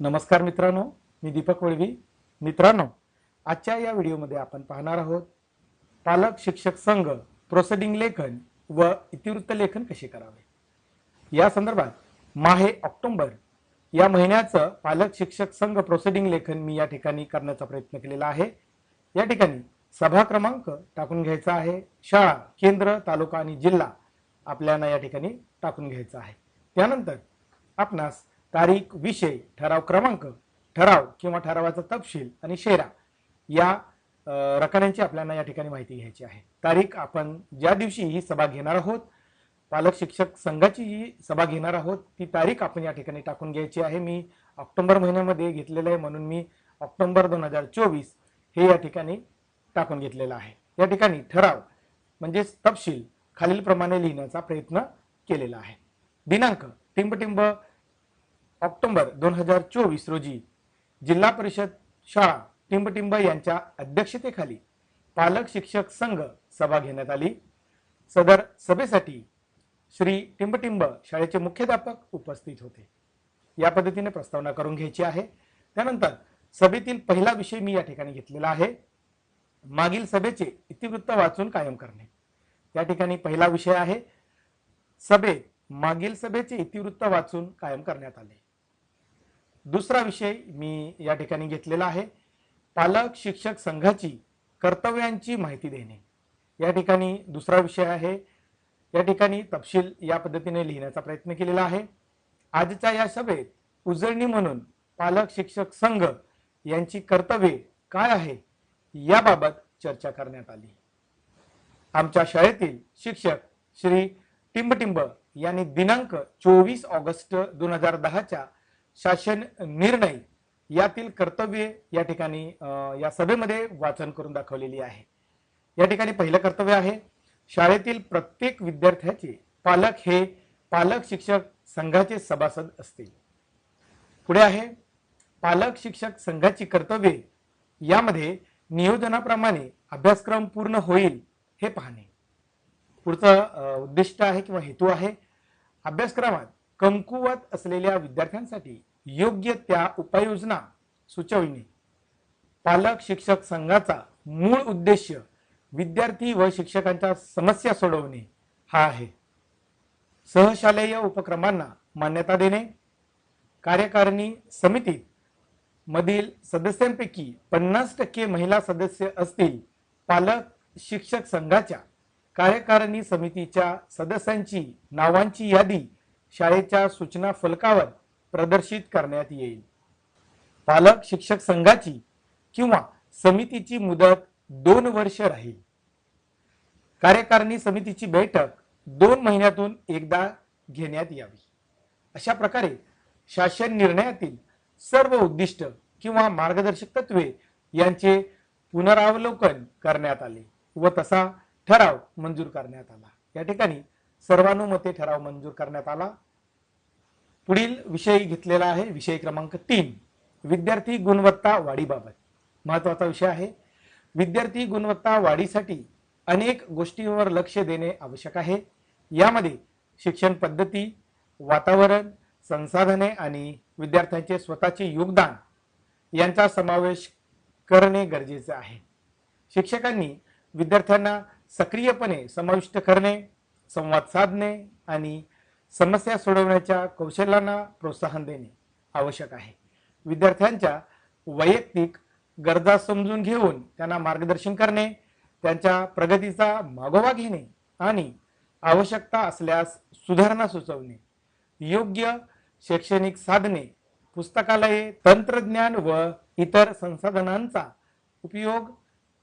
नमस्कार मित्रांनो मी दीपक वळवी. मित्रांनो आजच्या या व्हिडिओमध्ये आपण पाहणार आहोत पालक शिक्षक संघ प्रोसेडिंग लेखन व इतिवृत्त लेखन कसे करावे? या संदर्भात माहे ऑक्टोंबर या महिन्याचं पालक शिक्षक संघ प्रोसेडिंग लेखन मी या ठिकाणी करण्याचा प्रयत्न केलेला आहे. या ठिकाणी सभा क्रमांक टाकून घ्यायचा आहे. शाळा केंद्र तालुका आणि जिल्हा आपल्याला या ठिकाणी टाकून घ्यायचा आहे. त्यानंतर आपणास तारीख विषय ठराव क्रमांक ठराव किंवा ठरावाचा तपशील आणि शेरा या रकान्यांची आपल्याला या ठिकाणी माहिती घ्यायची आहे. तारीख आपण ज्या दिवशी ही सभा घेणार आहोत पालक शिक्षक संघाची ही सभा घेणार आहोत ती तारीख आपण या ठिकाणी टाकून घ्यायची आहे. मी ऑक्टोबर महिन्यामध्ये घेतलेलं आहे म्हणून मी ऑक्टोबर दोन हजार चोवीस हे या ठिकाणी टाकून घेतलेलं आहे. या ठिकाणी ठराव म्हणजेच तपशील खालीलप्रमाणे लिहिण्याचा प्रयत्न केलेला आहे. दिनांक टिंबटिंब ऑक्टोबर दोन हजार चोवीस रोजी जिल्हा परिषद शाळा टिंबटिंब यांच्या अध्यक्षतेखाली पालक शिक्षक संघ सभा घेण्यात आली. सदर सभेसाठी श्री टिंबटिंब शाळेचे मुख्याध्यापक उपस्थित होते. या पद्धतीने प्रस्तावना करून घ्यायची आहे. त्यानंतर सभेतील पहिला विषय मी या ठिकाणी घेतलेला आहे. मागील सभेचे इतिवृत्त वाचून कायम करणे. या ठिकाणी पहिला विषय आहे. सभेत मागील सभेचे इतिवृत्त वाचून कायम करण्यात आले. दुसरा विषय मी या ठिकाणी घेतलेला आहे. पालक शिक्षक संघाची कर्तव्यांची माहिती देणे. या ठिकाणी दुसरा विषय आहे. या ठिकाणी तपशील या पद्धतीने लिहिण्याचा प्रयत्न केलेला आहे. आजच्या या सभेत उजळणी म्हणून पालक शिक्षक संघ यांची कर्तव्ये काय आहे याबाबत चर्चा करण्यात आली. आमच्या शाळेतील शिक्षक श्री टिंबटिंब यांनी दिनांक चोवीस ऑगस्ट दोन हजार दहाच्या शासन निर्णय यातील कर्तव्ये या ठिकाणी या सभेमध्ये वाचन करून दाखवलेली आहे. या ठिकाणी पहिलं कर्तव्य आहे शाळेतील प्रत्येक विद्यार्थ्याचे पालक हे पालक शिक्षक संघाचे सभासद असतील. पुढे आहे पालक शिक्षक संघाची कर्तव्ये यामध्ये नियोजनाप्रमाणे अभ्यासक्रम पूर्ण होईल हे पाहणे. पुढचं उद्दिष्ट आहे किंवा हेतू आहे अभ्यासक्रमात कमकुवत असलेल्या विद्यार्थ्यांसाठी योग्य त्या उपाययोजना सुचविणे. पालक शिक्षक संघाचा मूळ उद्देश विद्यार्थी व शिक्षकांच्या समस्या सोडवणे हा आहे. सहशालेय उपक्रमांना मान्यता देणे. कार्यकारिणी समितीत मधील सदस्यांपैकी पन्नास टक्के महिला सदस्य असतील. पालक शिक्षक संघाच्या कार्यकारिणी समितीच्या सदस्यांची नावांची यादी शाळेच्या सूचना फलकावर प्रदर्शित करण्यात येईल. पालक शिक्षक संघाची किंवा समितीची मुदत दोन वर्ष राहील. कार्यकारिणी समितीची बैठक दोन महिन्यातून एकदा घेण्यात यावी. अशा प्रकारे शासन निर्णयातील सर्व उद्दिष्ट किंवा मार्गदर्शक तत्वे यांचे पुनरावलोकन करण्यात आले व तसा ठराव मंजूर करण्यात आला. या ठिकाणी सर्वानुमते ठराव मंजूर करण्यात आला. पुढील विषय घेतलेला आहे विषय क्रमांक तीन. विद्यार्थी गुणवत्ता वाढीबाबत. महत्त्वाचा विषय आहे. विद्यार्थी गुणवत्ता वाढीसाठी अनेक गोष्टींवर लक्ष देणे आवश्यक आहे. यामध्ये शिक्षण पद्धती वातावरण संसाधने आणि विद्यार्थ्यांचे स्वतःचे योगदान यांचा समावेश करणे गरजेचे आहे. शिक्षकांनी विद्यार्थ्यांना सक्रियपणे समाविष्ट करणे संवाद साधणे आणि समस्या सोडवण्याच्या कौशल्यांना प्रोत्साहन देणे आवश्यक आहे. विद्यार्थ्यांच्या वैयक्तिक गरजा समजून घेऊन त्यांना मार्गदर्शन करणे त्यांच्या प्रगतीचा मागोवा घेणे आणि आवश्यकता असल्यास सुधारणा सुचवणे योग्य शैक्षणिक साधने पुस्तकालये तंत्रज्ञान व इतर संसाधनांचा उपयोग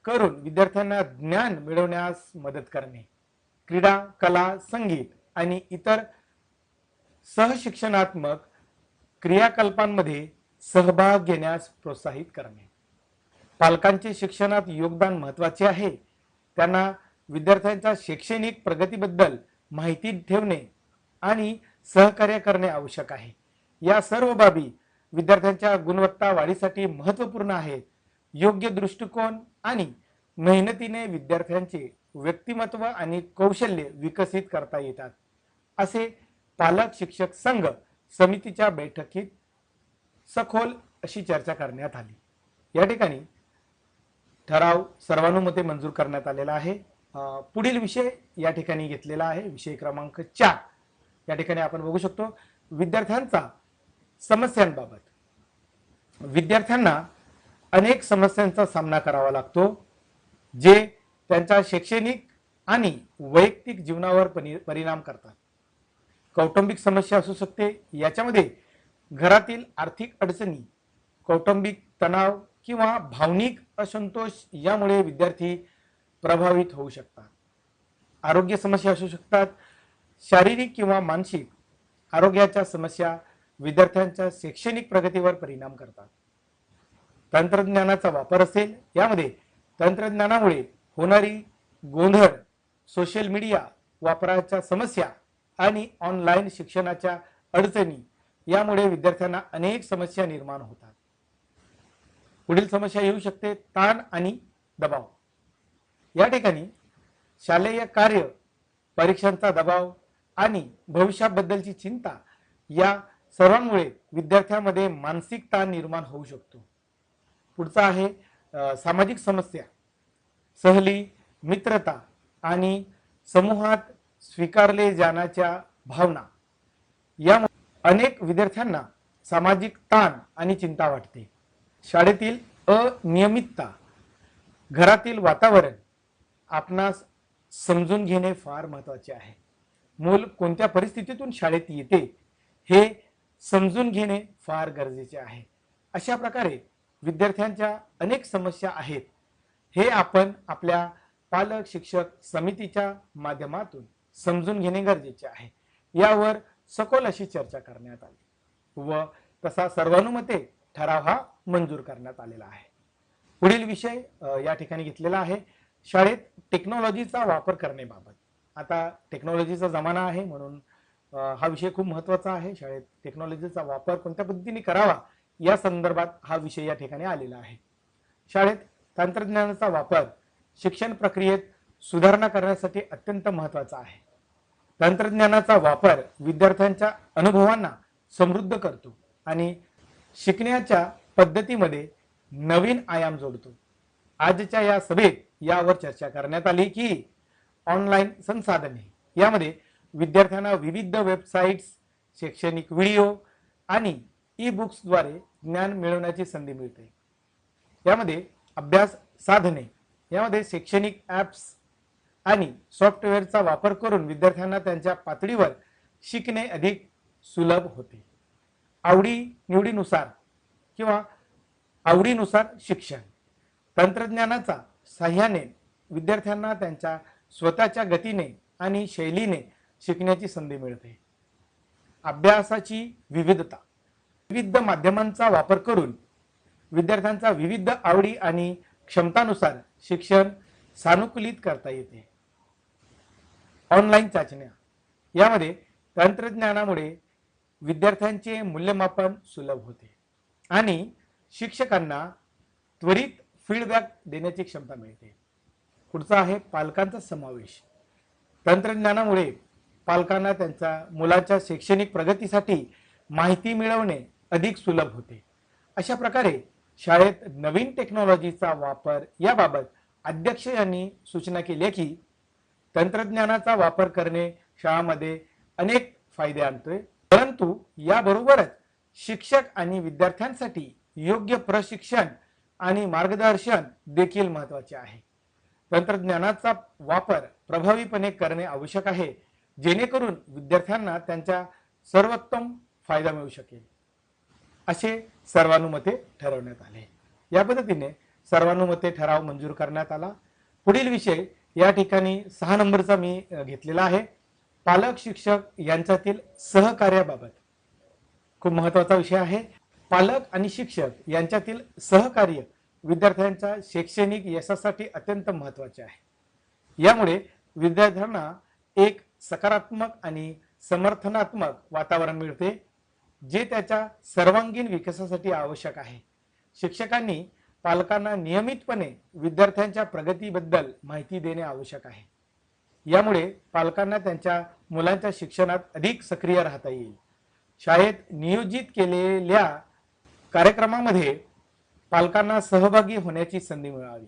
करून विद्यार्थ्यांना ज्ञान मिळवण्यास मदत करणे क्रीडा कला संगीत आणि इतर सहशिक्षणात्मक क्रियाकल्पांमध्ये सहभाग घेण्यास प्रोत्साहित करणे. पालकांचे शिक्षणात योगदान महत्त्वाचे आहे. त्यांना विद्यार्थ्यांच्या शैक्षणिक प्रगतीबद्दल माहिती ठेवणे आणि सहकार्य करणे आवश्यक आहे. या सर्व बाबी विद्यार्थ्यांच्या गुणवत्ता वाढीसाठी महत्त्वपूर्ण आहेत. योग्य दृष्टिकोन आणि मेहनतीने विद्यार्थ्यांचे व्यक्तिमत्व आणि कौशल्य विकसित करता येतात. असे पालक शिक्षक संघ समितीच्या बैठकीत सखोल अशी चर्चा करण्यात आली. या ठिकाणी ठराव सर्वानुमते मंजूर करण्यात आलेला आहे. पुढील विषय या ठिकाणी घेतलेला आहे. विषय क्रमांक चार. या ठिकाणी आपण बघू शकतो विद्यार्थ्यांचा समस्यांबाबत. विद्यार्थ्यांना अनेक समस्यांचा सामना करावा लागतो जे त्यांच्या शैक्षणिक आणि वैयक्तिक जीवनावर परि- परिणाम करतात. कौटुंबिक समस्या असू शकते. याच्यामध्ये घरातील आर्थिक अडचणी कौटुंबिक तणाव किंवा भावनिक असंतोष यामुळे विद्यार्थी प्रभावित होऊ शकतात. आरोग्य समस्या असू शकतात. शारीरिक किंवा मानसिक आरोग्याच्या समस्या विद्यार्थ्यांच्या शैक्षणिक प्रगतीवर परिणाम करतात. तंत्रज्ञानाचा वापर असेल यामध्ये तंत्रज्ञानामुळे होणारी गोंधळ सोशल मीडिया वापराच्या समस्या आणि ऑनलाईन शिक्षणाच्या अडचणी यामुळे विद्यार्थ्यांना अनेक समस्या निर्माण होतात. पुढील समस्या येऊ शकते ताण आणि दबाव. या ठिकाणी शालेय कार्य परीक्षांचा दबाव आणि भविष्याबद्दलची चिंता या सर्वांमुळे विद्यार्थ्यांमध्ये मानसिक ताण निर्माण होऊ शकतो. पुढचा आहे सामाजिक समस्या. सहली मित्रता आणि समूहात स्वीकारले जाण्याच्या भावना. या अनेक विद्यार्थ्यांना सामाजिक ताण आणि चिंता वाटते. शाळेतील अनियमितता घरातील वातावरण आपणास समजून घेणे फार महत्त्वाचे आहे. मूल कोणत्या परिस्थितीतून शाळेत येते हे समजून घेणे फार गरजेचे आहे. अशा प्रकारे विद्यार्थ्यांच्या अनेक समस्या आहेत. हे आपण आपल्या पालक शिक्षक समितीच्या माध्यमातून समजून घेणे गरजेचे आहे. यावर सखोल अशी चर्चा करण्यात आली. व तसा सर्वानुमते ठराव हा मंजूर करण्यात आलेला आहे. पुढील विषय या ठिकाणी घेतलेला आहे. शाळेत टेक्नॉलॉजीचा वापर करण्याबाबत. आता टेक्नॉलॉजीचा जमाना आहे म्हणून हा विषय खूप महत्त्वाचा आहे. शाळेत टेक्नॉलॉजीचा वापर कोणत्या पद्धतीने करावा या संदर्भात हा विषय या ठिकाणी आलेला आहे. शाळेत तंत्रज्ञानाचा वापर शिक्षण प्रक्रियेत सुधारणा करण्यासाठी अत्यंत महत्त्वाचा आहे. तंत्रज्ञानाचा वापर विद्यार्थ्यांच्या अनुभवांना समृद्ध करतो आणि शिकण्याच्या पद्धतीमध्ये नवीन आयाम जोडतो. आजच्या या सभेत यावर चर्चा करण्यात आली की ऑनलाईन संसाधने यामध्ये विद्यार्थ्यांना विविध वेबसाईट्स शैक्षणिक व्हिडिओ आणि ई बुक्सद्वारे ज्ञान मिळवण्याची संधी मिळते. यामध्ये अभ्यास साधने यामध्ये शैक्षणिक ॲप्स आणि सॉफ्टवेअरचा वापर करून विद्यार्थ्यांना त्यांच्या पातळीवर शिकणे अधिक सुलभ होते. आवडी निवडीनुसार किंवा आवडीनुसार शिक्षण तंत्रज्ञानाचा साह्याने विद्यार्थ्यांना त्यांच्या स्वतःच्या गतीने आणि शैलीने शिकण्याची संधी मिळते. अभ्यासाची विविधता विविध माध्यमांचा वापर करून विद्यार्थ्यांचा विविध आवडी आणि क्षमतानुसार शिक्षण सानुकूलित करता येते. ऑनलाईन चाचण्या. यामध्ये तंत्रज्ञानामुळे विद्यार्थ्यांचे मूल्यमापन सुलभ होते आणि शिक्षकांना त्वरित फीडबॅक देण्याची क्षमता मिळते. पुढचा आहे पालकांचा समावेश. तंत्रज्ञानामुळे पालकांना त्यांच्या मुलाच्या शैक्षणिक प्रगतीसाठी माहिती मिळवणे अधिक सुलभ होते. अशा प्रकारे शाळेत नवीन टेक्नॉलॉजीचा वापर याबाबत अध्यक्ष यांनी सूचना केली की तंत्रज्ञानाचा वापर करणे शाळामध्ये अनेक फायदे आणतोय. परंतु याबरोबरच शिक्षक आणि विद्यार्थ्यांसाठी योग्य प्रशिक्षण आणि मार्गदर्शन देखील महत्त्वाचे आहे. तंत्रज्ञानाचा वापर प्रभावीपणे करणे आवश्यक आहे जेणेकरून विद्यार्थ्यांना त्यांचा सर्वोत्तम फायदा मिळू शकेल. असे सर्वानुमते ठरवण्यात आले. या पद्धतीने सर्वानुमते ठराव मंजूर करण्यात आला. पुढील विषय या ठिकाणी सहा नंबरचा मी घेतलेला आहे. पालक शिक्षक यांच्यातील सहकार्याबाबत खूप महत्त्वाचा विषय आहे. पालक आणि शिक्षक यांच्यातील सहकार्य विद्यार्थ्यांच्या शैक्षणिक यशासाठी अत्यंत महत्त्वाचे आहे. यामुळे विद्यार्थ्यांना एक सकारात्मक आणि समर्थनात्मक वातावरण मिळते जे त्याच्या सर्वांगीण विकासासाठी आवश्यक आहे. शिक्षकांनी पालकांना नियमितपणे विद्यार्थ्यांच्या प्रगतीबद्दल माहिती देणे आवश्यक आहे. यामुळे पालकांना त्यांच्या मुलांच्या शिक्षणात अधिक सक्रिय राहता येईल. शाळेत नियोजित केलेल्या कार्यक्रमामध्ये पालकांना सहभागी होण्याची संधी मिळावी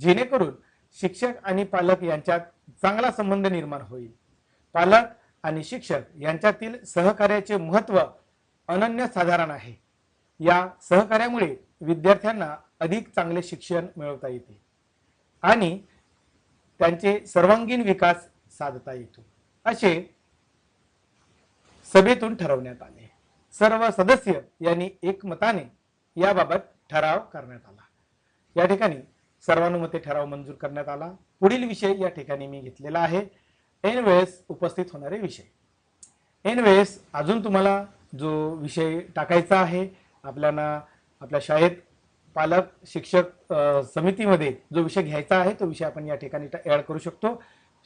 जेणेकरून शिक्षक आणि पालक यांच्यात चांगला संबंध निर्माण होईल. पालक आणि शिक्षक यांच्यातील सहकार्याचे महत्त्व अनन्यसाधारण आहे. या सहकार्यामुळे विद्यार्थ्यांना अधिक चांगले शिक्षण मिळवता येते आणि त्यांचे सर्वांगीण विकास साधता येतो. असे सभेतून ठरवण्यात आले. सर्व सदस्य यांनी एकमताने याबाबत ठराव करण्यात आला. या ठिकाणी सर्वानुमते ठराव मंजूर करण्यात आला. पुढील विषय या ठिकाणी मी घेतलेला आहे. ऐन वेळेस उपस्थित होणारे विषय. ऐन वेळेस अजून तुम्हाला जो विषय टाकायचा आहे आपल्याला आपल्या शाळेत पालक शिक्षक समितीमध्ये जो विषय घ्यायचा आहे तो विषय आपण या ठिकाणी ऍड करू शकतो.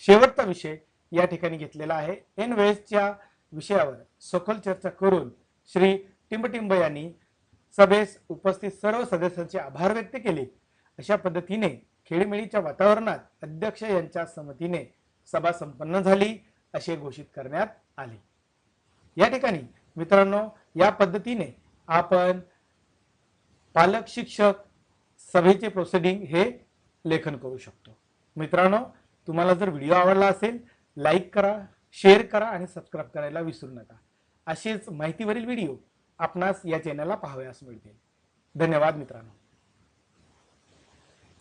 शेवटचा विषय या ठिकाणी घेतलेला आहे. एन वेळेसच्या विषयावर सखोल चर्चा करून श्री टिंबटिंब यांनी सभेस उपस्थित सर्व सदस्यांचे आभार व्यक्त केले. अशा पद्धतीने खेळीमेळीच्या वातावरणात अध्यक्ष यांच्या संमतीने सभा संपन्न झाली असे घोषित करण्यात आले. या ठिकाणी मित्रांनो या पद्धतीने आपण पालक शिक्षक सभेचे प्रोसिडिंग हे लेखन करू शकतो. मित्रांनो तुम्हाला जर व्हिडिओ आवडला असेल लाईक करा शेअर करा आणि सबस्क्राईब करायला विसरू नका. असेच माहितीवरील व्हिडिओ आपणास या चॅनलला पाहावयास मिळतील. धन्यवाद मित्रांनो.